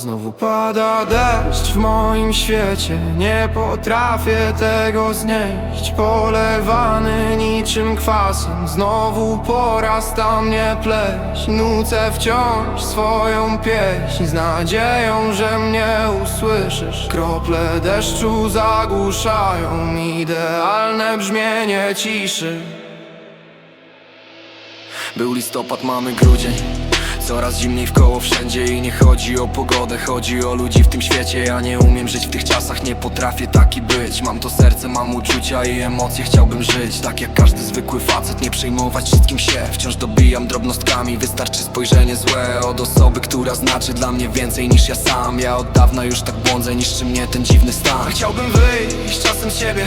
Znowu. Pada deszcz w moim świecie Nie potrafię tego znieść. Polewany niczym kwasem Znowu porasta mnie pleś Nucę wciąż swoją pieśń Z nadzieją, że mnie usłyszysz. Krople deszczu zagłuszają Idealne brzmienie ciszy. Był listopad, mamy grudzień Coraz zimniej w koło wszędzie i nie chodzi o pogodę Chodzi o ludzi w tym świecie. Ja nie umiem żyć w tych czasach, nie potrafię taki być. Mam to serce, mam uczucia i emocje, chciałbym żyć. Tak jak każdy zwykły facet, nie przejmować wszystkim się. Wciąż dobijam drobnostkami, wystarczy spojrzenie złe Od osoby, która znaczy dla mnie więcej niż ja sam. Ja od dawna już tak błądzę, niszczy mnie ten dziwny stan. Chciałbym wyjść czasem siebie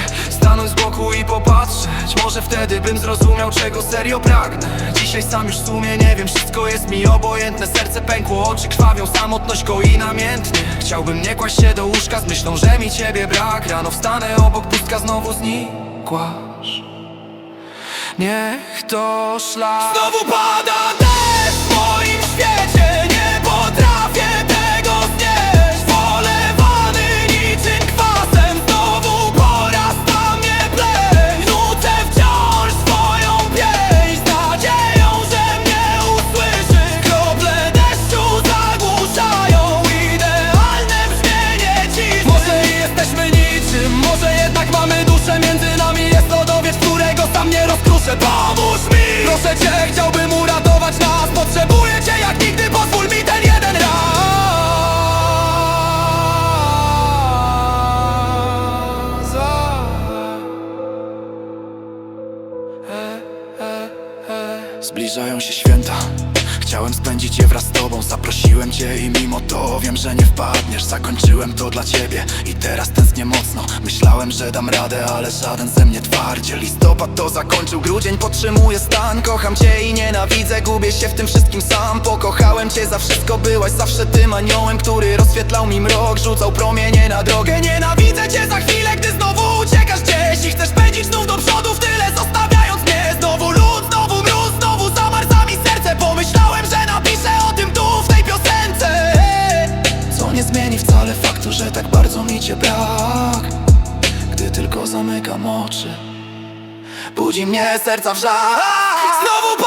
Stanąć z boku i popatrzeć. Może wtedy bym zrozumiał czego serio pragnę. Dzisiaj sam już w sumie nie wiem Wszystko jest mi obojętne. Serce pękło, oczy krwawią Samotność goi namiętnie. Chciałbym nie kłaść się do łóżka Z myślą, że mi ciebie brak. Rano wstanę obok pustka znowu znikłaś Niech to szlak Znowu pada cię, chciałbym uratować nas. Potrzebuję cię jak nigdy, pozwól mi ten jeden raz. E, e, e. Zbliżają się święta Chciałem spędzić je wraz z tobą Zaprosiłem cię i mimo to wiem, że nie wpadniesz. Zakończyłem to dla ciebie i teraz tęsknię mocno. Myślałem, że dam radę, ale żaden ze mnie twardzie Listopad to zakończył, grudzień podtrzymuje stan. Kocham cię i nienawidzę, gubię się w tym wszystkim sam. Pokochałem cię, za wszystko byłaś zawsze tym aniołem Który rozświetlał mi mrok, rzucał promienie na drogę. Nienawidzę cię za chwilę, gdy znowu uciekasz gdzieś I chcesz pędzić znów do przodu w tyle, bardzo mi cię brak Gdy tylko zamykam oczy. Budzi mnie serca wrzak Znowu